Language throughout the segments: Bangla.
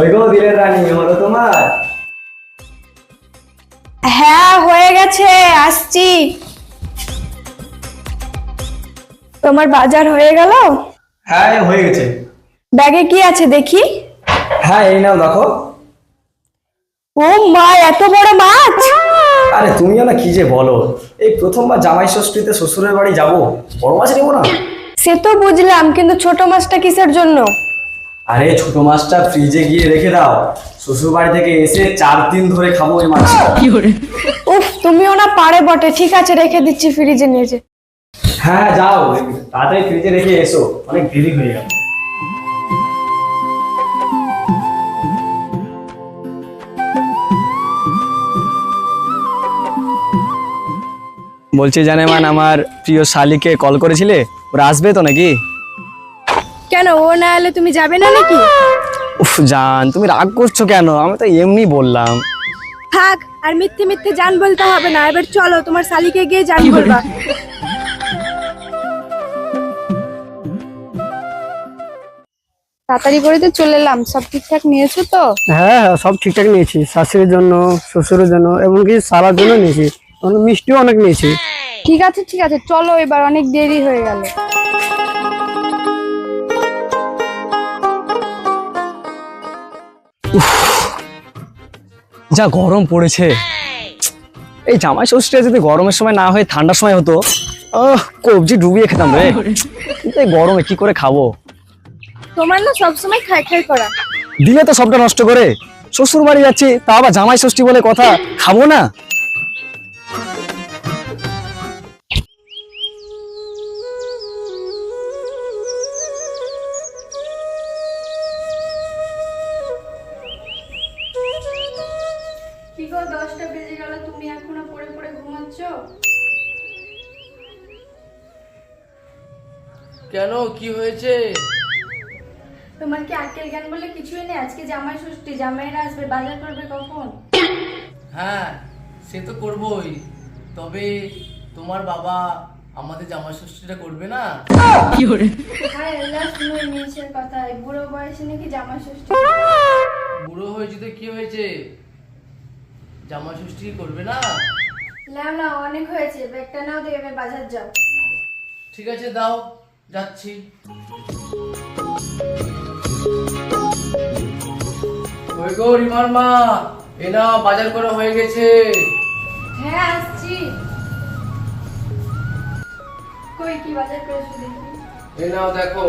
ওই গো দিলের রানী হলো তোমার। হ্যাঁ হয়ে গেছে আসছি। তোমার বাজার হয়ে গেল? হ্যাঁ হয়ে গেছে। ব্যাগে কি আছে দেখি? হ্যাঁ এই নাও দেখো। ও মা এত বড় মাছ! আরে তুমিও না কি যে বলো? এই প্রথমবার জামাই ষষ্ঠীতে শ্বশুরের বাড়ি যাব। বড় মাছ নেব না? সে তো বুঝলাম কিন্তু ছোট মাছটা কিসের জন্য? আরে ছোট মাছটা ফ্রিজে গিয়ে রেখে দাও। শ্বশুর বাড়ি থেকে এসে চার দিন ধরে খাব ওই মাছ উফ তুমিও না পারে বটে। ঠিক আছে রেখে দিচ্ছি ফ্রিজে নিয়েছে হ্যাঁ যাও। তাড়াতাড়ি ফ্রিজে রেখে এসো। অনেক দেরি হয়ে গেল। বলছি জানেমান আমার প্রিয় শালিকে কল করেছিলে? ওরা আসবে তো নাকি? কেন? ও না এলে তুমি যাবে না নাকি? উফ জান তুমি রাগ করছ কেন? আমি তো এমনি বললাম। থাক আর মিথ্যে মিথ্যে জান বলতে হবে না। এবার চলো তোমার শালিকে গিয়ে জান বলবা। তাড়াতাড়ি করে তো চলে এলাম। সব ঠিকঠাক নিয়েছো তো? হ্যাঁ হ্যাঁ সব ঠিকঠাক নিয়েছি। শাশুড়ির জন্য শ্বশুরের জন্য এমনকি সারার জন্য নিয়েছি। মিষ্টিও অনেক নিয়েছি। ঠিক আছে ঠিক আছে চলো এবার অনেক দেরি হয়ে গেল। যা গরম পড়েছে। এই জামাই ষষ্ঠীটা যদি গরমের সময় না হয়ে ঠান্ডার সময় হতো কবজি ডুবিয়ে খেতাম রে। এই গরমে কি করে খাব? তোমার না সবসময় খাই খাই করা। দিলে তো সবটা নষ্ট করে। শ্বশুর বাড়ি যাচ্ছি তা আবার জামাই ষষ্ঠী বলে কথা খাব না? এখনও পড়ে পড়ে ঘুমাচ্ছ? কেন? কি হয়েছে? তোমার কি আক্কেল জ্ঞান বলে কিছুই নেই? আজকে জামাই ষষ্ঠী জামাইরা আসবে বাজার করবে কখন? হ্যাঁ সে তো করবই। তবে তোমার বাবা আমাদের জামা ষষ্ঠীটা করবে না? হ্যাঁ এলা শুনো এই মেয়েছের কথা এই বুড়ো বয়সে নাকি জামাই ষষ্ঠী? বুড়ো হয়েছে তো কি হয়েছে? জামা ষষ্ঠী করবে না? না না অনেক হয়েছে ব্যাগটা নাও দিয়ে এবার বাজার যাও। ঠিক আছে দাও যাচ্ছি। ওই গো রিমার মা এ নাও বাজার করা হয়ে গেছে। হ্যাঁ আসছি। কই কি বাজার করেছ দেখি? এ নাও দেখো।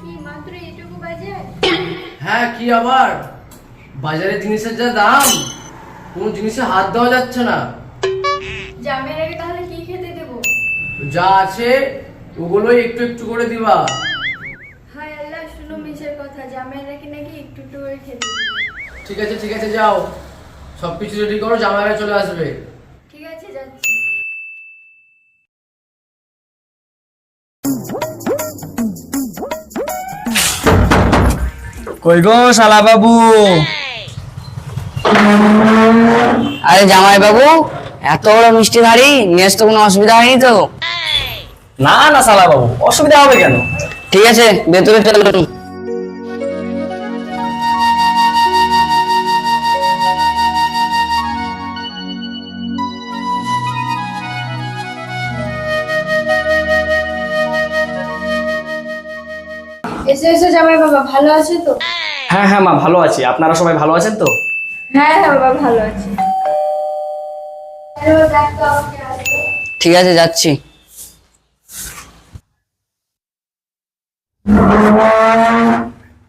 কি মাত্র এটুকু বাজার হ্যাঁ কি আবার? বাজারের জিনিসের যা দাম কোনো জিনিসে হাত দেওয়া যাচ্ছে না। জামাইয়ের আগে তাহলে কি খেতে দেবো? যা আছে ওগুলোই একটু একটু করে দিবা। হায় আল্লাহ শুনো কথা জামাইয়েরা কি নাকি একটু একটু করে খেতে দেবে। ঠিক আছে ঠিক আছে যাও। সব কিছু রেডি করো জামাইরা চলে আসবে। ঠিক আছে যাচ্ছি। কই গো শালা বাবু? আরে জামাই বাবু এত বড় মিষ্টি হাড়ি নিয়ে আসতে কোনো অসুবিধা হয়নি তো? না না শালা বাবু অসুবিধা হবে কেন? ঠিক আছে ভেতরে চলুন এসে এসে জামাই বাবা ভালো আছে তো? হ্যাঁ হ্যাঁ মা ভালো আছি। আপনারা সবাই ভালো আছেন তো? হ্যাঁ হ্যাঁ বাবা ভালো আছি। ঠিক আছে যাচ্ছি।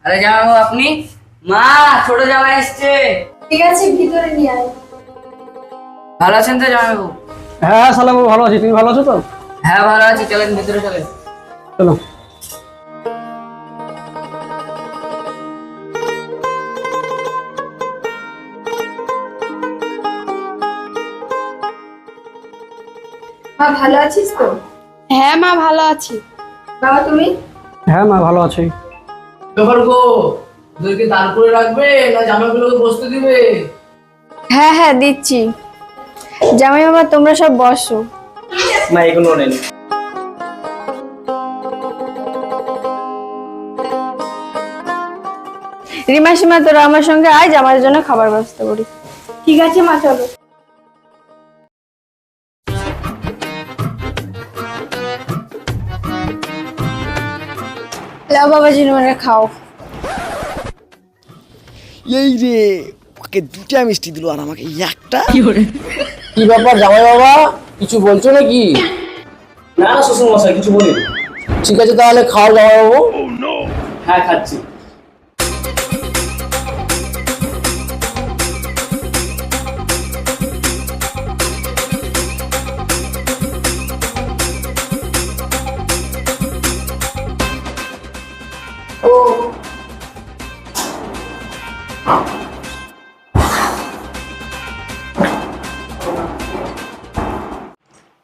আরে বাবু আপনি? মা ছোট জামাই এসছে। ঠিক আছে ভিতরে নিয়ে আয়। ভালো আছেন তো জামাইবাবু? হ্যাঁ হ্যাঁ সালাম ভালো আছি। তুমি ভালো আছো তো? হ্যাঁ ভালো আছি চলেন ভিতরে চলেন। চলো। মা ভালো আছিস তো? হ্যাঁ মা ভালো আছি। বাবা তুমি? হ্যাঁ মা ভালো আছি। ব্যাপার গো? ওদেরকে দাঁড় করে রাখবে না জামাইগুলোকে বসতে দিবে? হ্যাঁ হ্যাঁ দিচ্ছি। জামাই বাবা তোমরা সব বসো। না এগুলো নেই। রিমাসিমা তোরা আমার সঙ্গে আয় জামাইয়ের জন্য খাবার ব্যবস্থা করি। ঠিক আছে মা চলো। লাও বাবা জিনুমারে খাও। এই রে ওকে দুটা মিষ্টি দিল আর আমাকে একটা? কি ব্যাপার জামাই বাবা? কিছু বলছো নাকি? না না শ্বশুর মশাই কিছু বলি ঠিক আছে তাহলে খাও জামাই বাবু। হ্যাঁ খাচ্ছি।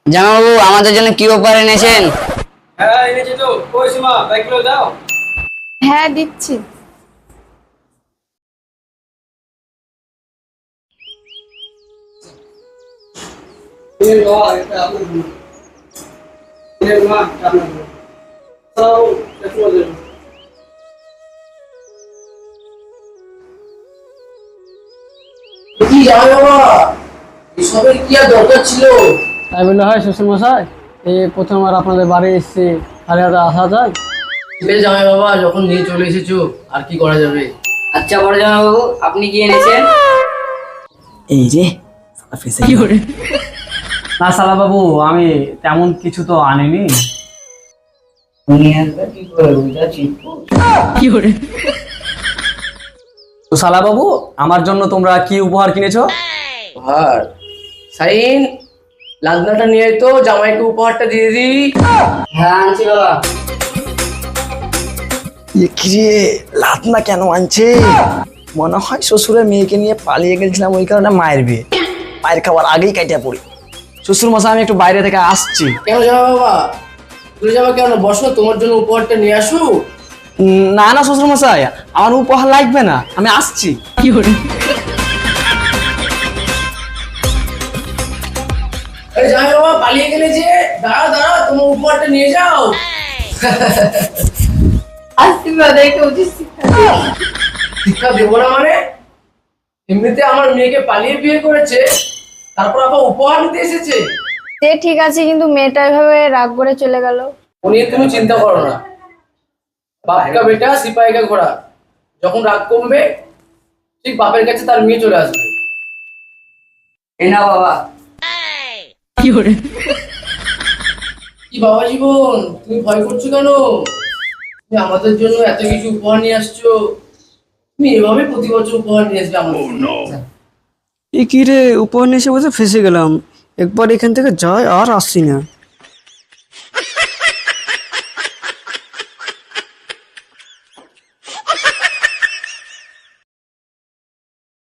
জামাইবাবু আমাদের জন্য কি উপহার এনেছেন? হ্যাঁ এনেছি তো। কই সীমা ব্যাগগুলো দাও। হ্যাঁ দিচ্ছি। কি জামাই বাবা এসবের কি আর দরকার ছিল? তাই বলে হয় শ্বশুর মশাই এই প্রথমবার আপনাদের বাড়ি এসেছি তাহলে আর আসা যায়? আছে জামাই বাবা যখন নিয়ে চলে এসেছ আর কি করা যাবে? আচ্ছা বড় জামাইবাবু আপনি কি এনেছেন? এই রে ফেসে না সালা বাবু আমি তেমন কিছু তো আনিনি। উনি আসবে কি করে বুঝতে ঠিক তো শালা বাবু আমার জন্য তোমরা কি উপহার কিনেছো? উপহার? সাইন লাদনাটা নিয়ে তো জামাইকে উপহারটা দিয়ে দিই হ্যাঁ আনছি বাবা। লাতনা কেন আনছে? মনে হয় শ্বশুরের মেয়েকে নিয়ে পালিয়ে গেছিলাম ওই কারণে মায়ের বিয়ে। মায়ের খাবার আগেই কাটিয়া পড়ি। শ্বশুর মশাই আমি একটু বাইরে থেকে আসছি। কেন জামা বাবা? তুমি যাবা কেন? বসো তোমার জন্য উপহারটা নিয়ে আসো। না না শ্বশুর মশাই আমার উপহার লাগবে না। আমি আসছি। আরে যে দাঁড়াও দাঁড়াও তোমার উপহারটা নিয়ে যাও। আশীর্বাদ একটা উচিত শিক্ষা শিক্ষা দেবো না মানে? এমনিতে আমার মেয়েকে পালিয়ে বিয়ে করেছে তারপর আবার উপহার নিতে এসেছে। সে ঠিক আছে কিন্তু মেয়েটা এভাবে রাগ করে চলে গেল। ও নিয়ে তুমি চিন্তা করো না। বাপকা বেটা সিপাহীকা ঘোড়া। যখন রাগ কমবে ঠিক বাপের কাছে তার মেয়ে চলে আসবে। এই নাও বাবা। কি বাবা জীবন? তুমি ভয় করছ কেন? তুমি আমাদের জন্য এত কিছু উপহার নিয়ে আসছো। তুমি এভাবে প্রতি বছর উপহার নিয়ে আসবে আমাদের জন্য। এ কি রে উপহার নিয়ে এসে বসে ফেসে গেলাম। একবার এখান থেকে যাই আর আসছি না।